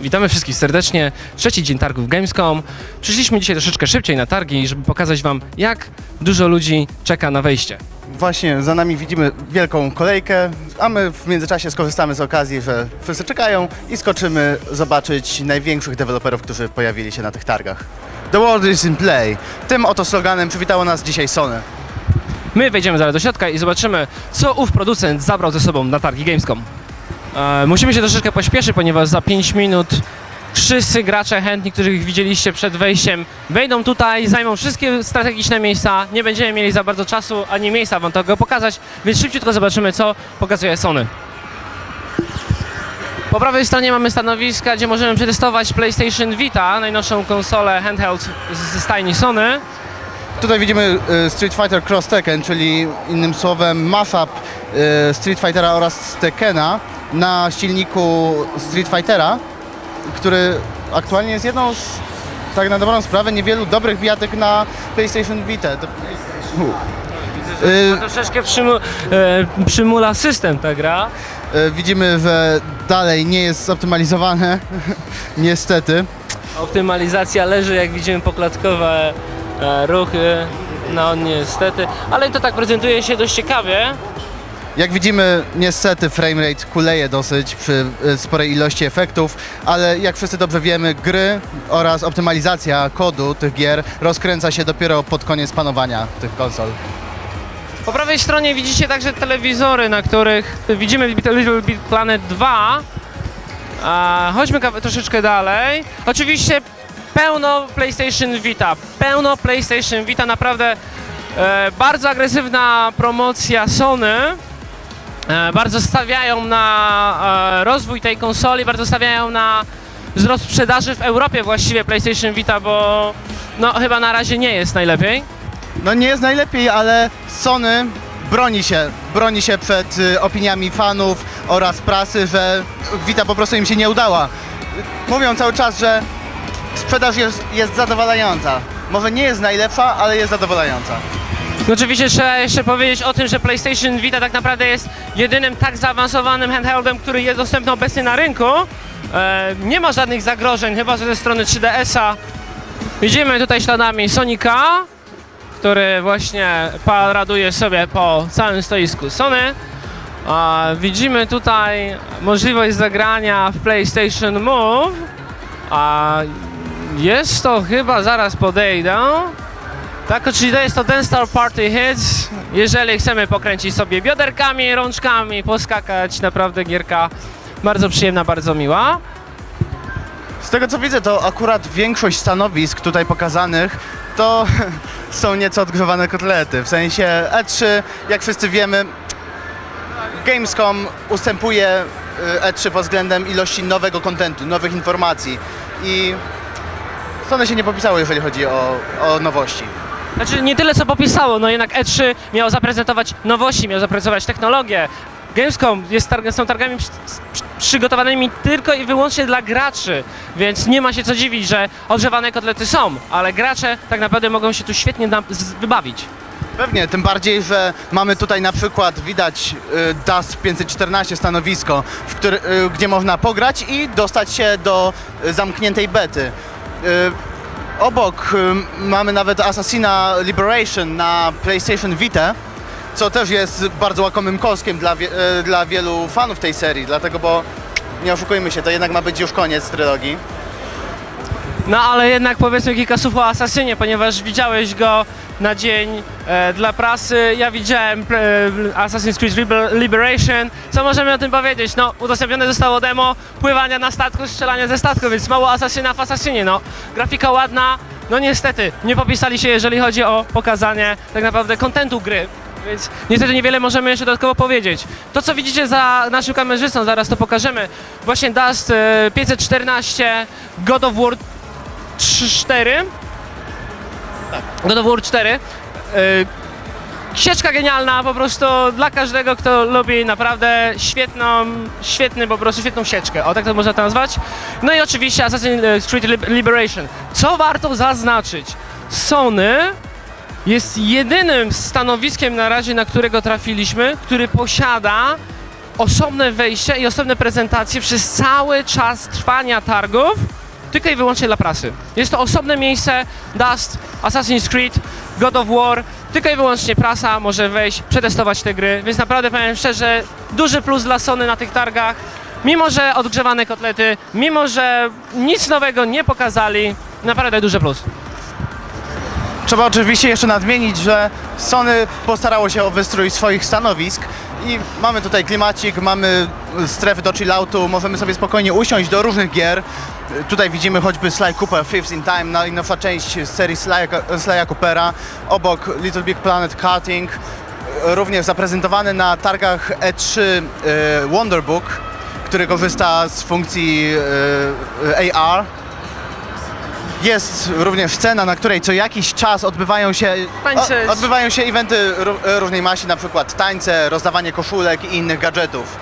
Witamy wszystkich serdecznie. Trzeci dzień targów Gamescom. Przyszliśmy dzisiaj troszeczkę szybciej na targi, żeby pokazać Wam, jak dużo ludzi czeka na wejście. Właśnie za nami widzimy wielką kolejkę, a my w międzyczasie skorzystamy z okazji, że wszyscy czekają i skoczymy zobaczyć największych deweloperów, którzy pojawili się na tych targach. The world is in play. Tym oto sloganem przywitało nas dzisiaj Sony. My wejdziemy zaraz do środka i zobaczymy, co ów producent zabrał ze sobą na targi Gamescom. E, musimy się troszeczkę pośpieszyć, ponieważ za 5 minut wszyscy gracze chętni, których widzieliście przed wejściem, wejdą tutaj, zajmą wszystkie strategiczne miejsca. Nie będziemy mieli za bardzo czasu ani miejsca Wam tego pokazać, więc szybciutko zobaczymy, co pokazuje Sony. Po prawej stronie mamy stanowiska, gdzie możemy przetestować PlayStation Vita, najnowszą konsolę handheld ze stajni Sony. Tutaj widzimy y, Street Fighter Cross Tekken, czyli innym słowem mashup y, Street Fightera oraz Tekkena na silniku Street Fightera, który aktualnie jest jedną z, tak na dobrą sprawę, niewielu dobrych bijatek na PlayStation Vita. To, Y, Troszeczkę przymu, e, przymula system ta gra. y, widzimy, że dalej nie jest zoptymalizowane, niestety. Optymalizacja leży, jak widzimy, poklatkowe e, ruchy. No niestety, ale i to tak prezentuje się dość ciekawie. Jak widzimy, niestety framerate kuleje dosyć przy y, sporej ilości efektów, ale jak wszyscy dobrze wiemy, gry oraz optymalizacja kodu tych gier rozkręca się dopiero pod koniec panowania tych konsol. Po prawej stronie widzicie także telewizory, na których widzimy Little Planet 2. A, chodźmy troszeczkę dalej. Oczywiście pełno PlayStation Vita, pełno PlayStation Vita, naprawdę e, bardzo agresywna promocja Sony. E, bardzo stawiają na e, rozwój tej konsoli, bardzo stawiają na wzrost sprzedaży w Europie właściwie PlayStation Vita, bo no chyba na razie nie jest najlepiej. No nie jest najlepiej, ale Sony broni się, broni się przed y, opiniami fanów oraz prasy, że Vita po prostu im się nie udała. Mówią cały czas, że sprzedaż jest, jest zadowalająca. Może nie jest najlepsza, ale jest zadowalająca. No oczywiście trzeba jeszcze powiedzieć o tym, że PlayStation Vita tak naprawdę jest jedynym tak zaawansowanym handheldem, który jest dostępny obecnie na rynku. E, nie ma żadnych zagrożeń, chyba że ze strony 3DS-a. Widzimy tutaj śladami Sonika, który właśnie paraduje sobie po całym stoisku Sony. Widzimy tutaj możliwość zagrania w PlayStation Move. A jest to chyba, zaraz podejdę. Tak, czyli to jest to ten Star Party Hits. Jeżeli chcemy pokręcić sobie bioderkami, rączkami, poskakać, naprawdę gierka bardzo przyjemna, bardzo miła. Z tego co widzę, to akurat większość stanowisk tutaj pokazanych to są nieco odgrzewane kotlety. W sensie E3, jak wszyscy wiemy, Gamescom ustępuje y, E3 pod względem ilości nowego kontentu, nowych informacji i Sony się nie popisało, jeżeli chodzi o, o nowości. Znaczy nie tyle co popisało, no jednak E3 miało zaprezentować nowości, miało zaprezentować technologię. Gamescom jest targ, są targami przy, przy, przygotowanymi tylko i wyłącznie dla graczy, więc nie ma się co dziwić, że odgrzewane kotlety są, ale gracze tak naprawdę mogą się tu świetnie wybawić. Pewnie, tym bardziej, że mamy tutaj na przykład widać y, DAS 514 stanowisko, y, gdzie można pograć i dostać się do y, zamkniętej bety. Y, obok y, mamy nawet Assassina Liberation na PlayStation Vita, co też jest bardzo łakomym kąskiem dla, y, dla wielu fanów tej serii, dlatego bo nie oszukujmy się, to jednak ma być już koniec trylogii. No ale jednak powiedzmy kilka słów o Asasynie, ponieważ widziałeś go na dzień e, dla prasy. Ja widziałem e, Assassin's Creed Liber- Liberation. Co możemy o tym powiedzieć? No, udostępnione zostało demo pływania na statku, strzelania ze statku, więc mało Asasyna w Asasynie. No, grafika ładna. No niestety, nie popisali się, jeżeli chodzi o pokazanie tak naprawdę kontentu gry. Więc niestety niewiele możemy jeszcze dodatkowo powiedzieć. To co widzicie za naszym kamerzystą, zaraz to pokażemy. Właśnie Dust e, 514, God of War 3-4. God of War 4. Yy, Sieczka genialna, po prostu dla każdego, kto lubi naprawdę świetną, świetny, po prostu świetną sieczkę, o tak to można to nazwać. No i oczywiście Assassin's Creed Lib- Liberation. Co warto zaznaczyć? Sony jest jedynym stanowiskiem na razie, na którego trafiliśmy, który posiada osobne wejścia i osobne prezentacje przez cały czas trwania targów, tylko i wyłącznie dla prasy. Jest to osobne miejsce, Dust, Assassin's Creed, God of War, tylko i wyłącznie prasa może wejść, przetestować te gry, więc naprawdę powiem szczerze, duży plus dla Sony na tych targach. Mimo, że odgrzewane kotlety, mimo, że nic nowego nie pokazali, naprawdę duży plus. Trzeba oczywiście jeszcze nadmienić, że Sony postarało się o wystrój swoich stanowisk i mamy tutaj klimacik, mamy strefy do chilloutu, możemy sobie spokojnie usiąść do różnych gier. Tutaj widzimy choćby Sly Cooper Fifth in Time, najnowsza część z serii Sly'a Sly'a Coopera, obok Little Big Planet Karting, również zaprezentowany na targach E3 e, Wonderbook, który korzysta z funkcji e, AR. Jest również scena, na której co jakiś czas odbywają się, o, odbywają się eventy ró- e, różnej maści, na przykład tańce, rozdawanie koszulek i innych gadżetów.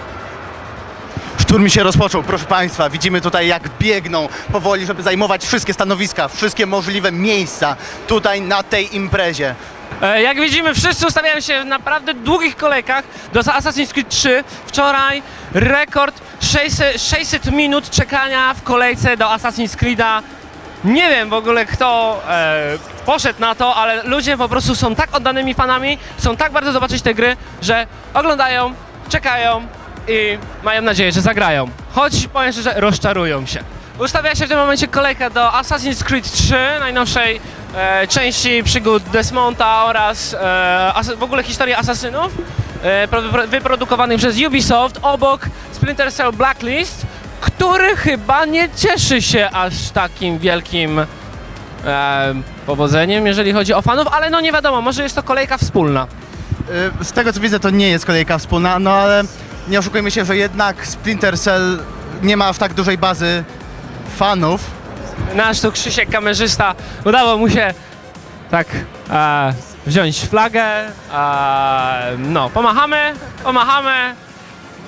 Szturm się rozpoczął, proszę Państwa. Widzimy tutaj, jak biegną powoli, żeby zajmować wszystkie stanowiska, wszystkie możliwe miejsca tutaj na tej imprezie. E, Jak widzimy, wszyscy ustawiają się w naprawdę długich kolejkach do Assassin's Creed 3. Wczoraj rekord 600, 600 minut czekania w kolejce do Assassin's Creed'a. Nie wiem w ogóle kto e, poszedł na to, ale ludzie po prostu są tak oddanymi fanami, chcą tak bardzo zobaczyć te gry, że oglądają, czekają i mają nadzieję, że zagrają. Choć powiem szczerze, rozczarują się. Ustawia się w tym momencie kolejka do Assassin's Creed 3, najnowszej e, części przygód Desmonta oraz e, as, w ogóle historii asasynów, e, pro- pro- wyprodukowanych przez Ubisoft obok Splinter Cell Blacklist, który chyba nie cieszy się aż takim wielkim e, powodzeniem, jeżeli chodzi o fanów, ale no nie wiadomo, może jest to kolejka wspólna. Y, Z tego co widzę, to nie jest kolejka wspólna, no ale nie oszukujmy się, że jednak Splinter Cell nie ma aż tak dużej bazy fanów. Nasz tu Krzysiek, kamerzysta, udało mu się tak e, wziąć flagę, e, no, pomachamy, pomachamy,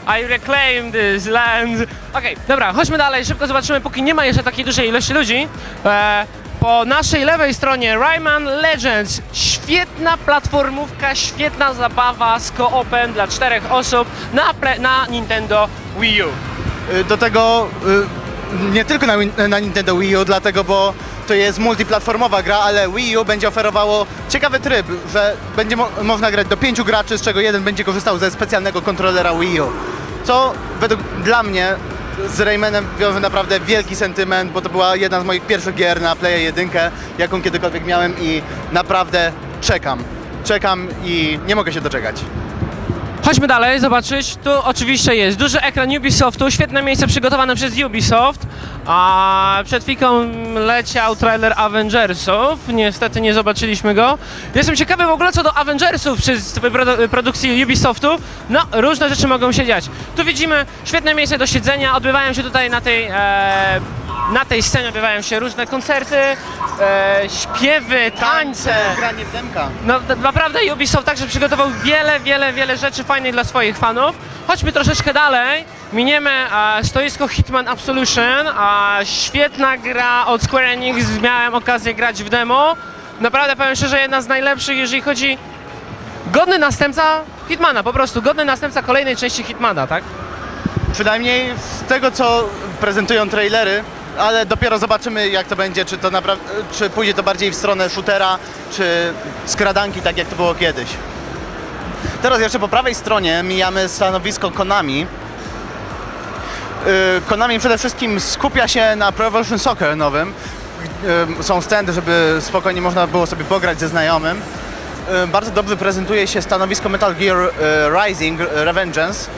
I reclaim this land. Okej, dobra, chodźmy dalej, szybko zobaczymy, póki nie ma jeszcze takiej dużej ilości ludzi. E, po naszej lewej stronie Rayman Legends, świetna platformówka, świetna zabawa z koopem dla czterech osób na, pre, na Nintendo Wii U. Y, Do tego y, nie tylko na, na Nintendo Wii U, dlatego, bo to jest multiplatformowa gra, ale Wii U będzie oferowało ciekawy tryb, że będzie mo- można grać do pięciu graczy, z czego jeden będzie korzystał ze specjalnego kontrolera Wii U. Co według dla mnie z Raymanem wiąże naprawdę wielki sentyment, bo to była jedna z moich pierwszych gier na Playa 1, jaką kiedykolwiek miałem i naprawdę czekam. Czekam i nie mogę się doczekać. Chodźmy dalej, zobaczyć. Tu oczywiście jest duży ekran Ubisoftu, świetne miejsce przygotowane przez Ubisoft. A przed chwilą leciał trailer Avengersów. Niestety nie zobaczyliśmy go. Jestem ciekawy w ogóle co do Avengersów przy produ- produkcji Ubisoftu. No, różne rzeczy mogą się dziać. Tu widzimy świetne miejsce do siedzenia. Odbywają się tutaj na tej, e, na tej scenie odbywają się różne koncerty, e, śpiewy, tańce. Granie w demka. No d- naprawdę Ubisoft także przygotował wiele, wiele, wiele rzeczy fajnych dla swoich fanów. Chodźmy troszeczkę dalej. Miniemy e, stoisko Hitman Absolution. A świetna gra od Square Enix. Miałem okazję grać w demo. Naprawdę powiem szczerze, jedna z najlepszych, jeżeli chodzi... Godny następca Hitmana, po prostu godny następca kolejnej części Hitmana, tak? Przynajmniej z tego, co prezentują trailery, ale dopiero zobaczymy, jak to będzie, czy to czy pójdzie to bardziej w stronę shootera, czy skradanki, tak jak to było kiedyś. Teraz jeszcze po prawej stronie mijamy stanowisko Konami. Yy, Konami przede wszystkim skupia się na Pro Evolution Soccer nowym. Yy, Są standy, żeby spokojnie można było sobie pograć ze znajomym. Yy, Bardzo dobrze prezentuje się stanowisko Metal Gear Rising Revengeance,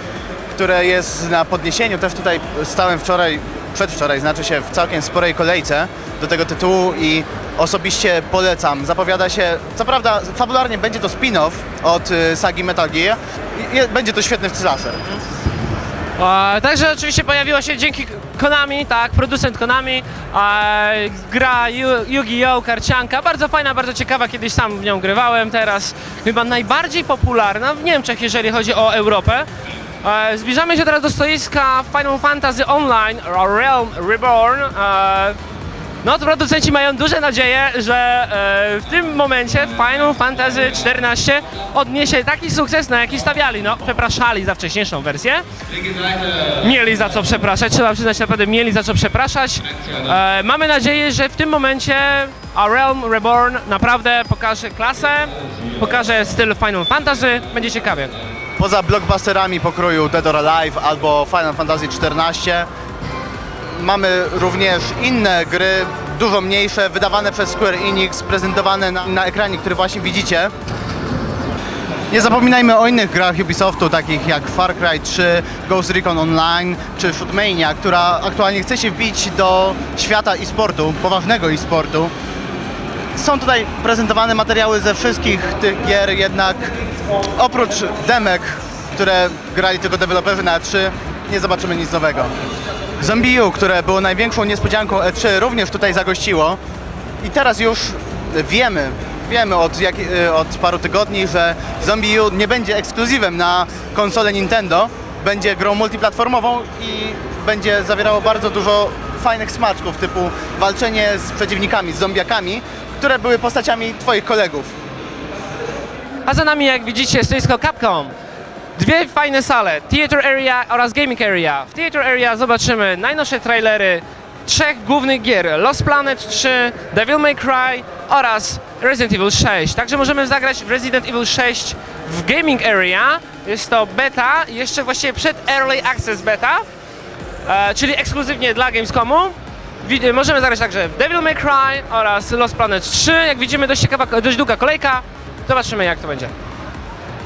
które jest na podniesieniu. Też tutaj stałem wczoraj, przedwczoraj, znaczy się w całkiem sporej kolejce do tego tytułu i osobiście polecam. Zapowiada się, co prawda fabularnie będzie to spin-off od y, sagi Metal Gear i będzie to świetny slasher. Także oczywiście pojawiła się dzięki Konami, tak, producent Konami, e, gra Yu- Yu-Gi-Oh! karcianka, bardzo fajna, bardzo ciekawa, kiedyś sam w nią grywałem, teraz chyba najbardziej popularna w Niemczech, jeżeli chodzi o Europę. E, Zbliżamy się teraz do stoiska Final Fantasy Online Realm Reborn. E, No to producenci mają duże nadzieję, że e, w tym momencie Final Fantasy XIV odniesie taki sukces, na jaki stawiali. No, przepraszali za wcześniejszą wersję. Mieli za co przepraszać, trzeba przyznać naprawdę mieli za co przepraszać. Mamy nadzieję, że w tym momencie A Realm Reborn naprawdę pokaże klasę, pokaże styl Final Fantasy, będzie ciekawie. Poza blockbusterami pokroju Dead or Alive albo Final Fantasy XIV mamy również inne gry, dużo mniejsze, wydawane przez Square Enix, prezentowane na, na ekranie, który właśnie widzicie. Nie zapominajmy o innych grach Ubisoftu, takich jak Far Cry 3, Ghost Recon Online czy Shootmania, która aktualnie chce się wbić do świata e-sportu, poważnego e-sportu. Są tutaj prezentowane materiały ze wszystkich tych gier, jednak oprócz demek, które grali tylko deweloperzy na E3, nie zobaczymy nic nowego. Zombie U, które było największą niespodzianką E3, również tutaj zagościło. I teraz już wiemy, wiemy od, jak, e, od paru tygodni, że Zombie U nie będzie ekskluzywem na konsolę Nintendo, będzie grą multiplatformową i będzie zawierało bardzo dużo fajnych smaczków, typu walczenie z przeciwnikami, z zombiakami, które były postaciami twoich kolegów. A za nami, jak widzicie, stoisko Capcom. Dwie fajne sale, Theater Area oraz Gaming Area. W Theater Area zobaczymy najnowsze trailery trzech głównych gier, Lost Planet 3, Devil May Cry oraz Resident Evil 6. Także możemy zagrać w Resident Evil 6 w Gaming Area. Jest to beta, jeszcze właściwie przed Early Access beta, e, czyli ekskluzywnie dla Gamescomu. Wid- Możemy zagrać także Devil May Cry oraz Lost Planet 3. Jak widzimy, dość, ciekawa, dość długa kolejka. Zobaczymy, jak to będzie.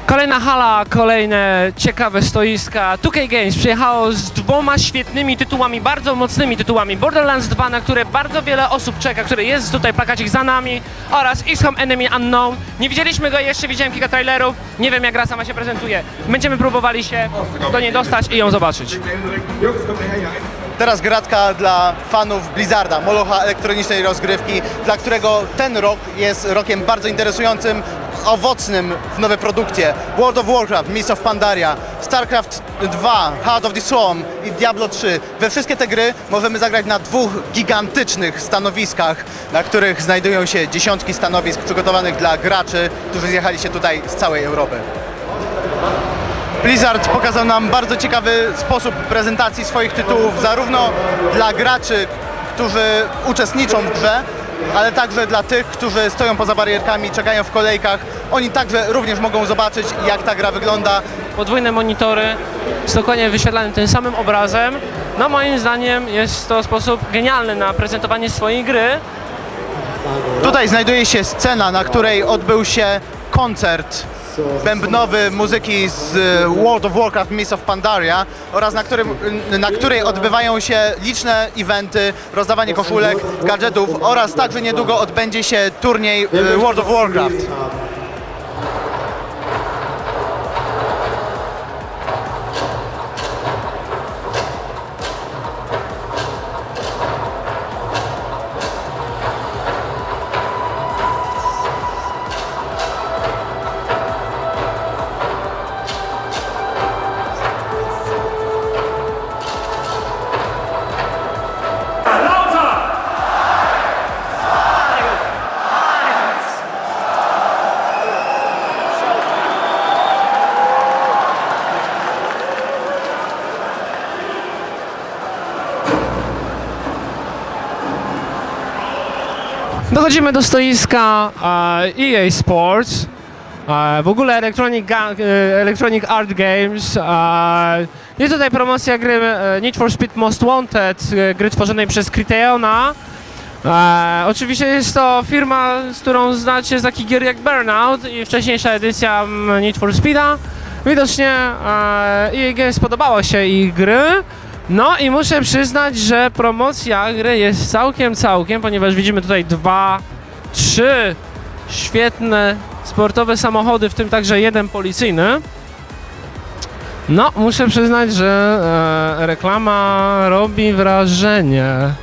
Kolejna hala, kolejne ciekawe stoiska. 2K Games przyjechało z dwoma świetnymi tytułami, bardzo mocnymi tytułami. Borderlands 2, na które bardzo wiele osób czeka, który jest tutaj plakacik za nami oraz XCOM Enemy Unknown. Nie widzieliśmy go jeszcze, widziałem kilka trailerów. Nie wiem jak gra sama się prezentuje. Będziemy próbowali się do niej dostać i ją zobaczyć. Teraz gratka dla fanów Blizzarda, molocha elektronicznej rozgrywki, dla którego ten rok jest rokiem bardzo interesującym, owocnym w nowe produkcje. World of Warcraft, Mists of Pandaria, StarCraft 2, Heart of the Swarm i Diablo 3. We wszystkie te gry możemy zagrać na dwóch gigantycznych stanowiskach, na których znajdują się dziesiątki stanowisk przygotowanych dla graczy, którzy zjechali się tutaj z całej Europy. Blizzard pokazał nam bardzo ciekawy sposób prezentacji swoich tytułów, zarówno dla graczy, którzy uczestniczą w grze, ale także dla tych, którzy stoją poza barierkami, czekają w kolejkach. Oni także również mogą zobaczyć, jak ta gra wygląda. Podwójne monitory z dokładnie wyświetlanym tym samym obrazem. No moim zdaniem jest to sposób genialny na prezentowanie swojej gry. Tutaj znajduje się scena, na której odbył się koncert bębnowy muzyki z e, World of Warcraft Mists of Pandaria oraz na, którym, na której odbywają się liczne eventy, rozdawanie koszulek, gadżetów oraz także niedługo odbędzie się turniej e, World of Warcraft. Dochodzimy do stoiska e, EA Sports. E, w ogóle Electronic, e, Electronic Art Games. E, jest tutaj promocja gry e, Need for Speed Most Wanted, e, gry tworzonej przez Criteriona. E, oczywiście jest to firma, z którą znacie z takich gier jak Burnout i wcześniejsza edycja mm, Need for Speeda. Widocznie e, EA Games podobało się ich gry. No i muszę przyznać, że promocja gry jest całkiem, całkiem, ponieważ widzimy tutaj dwa, trzy świetne sportowe samochody, w tym także jeden policyjny. No, muszę przyznać, że e, reklama robi wrażenie.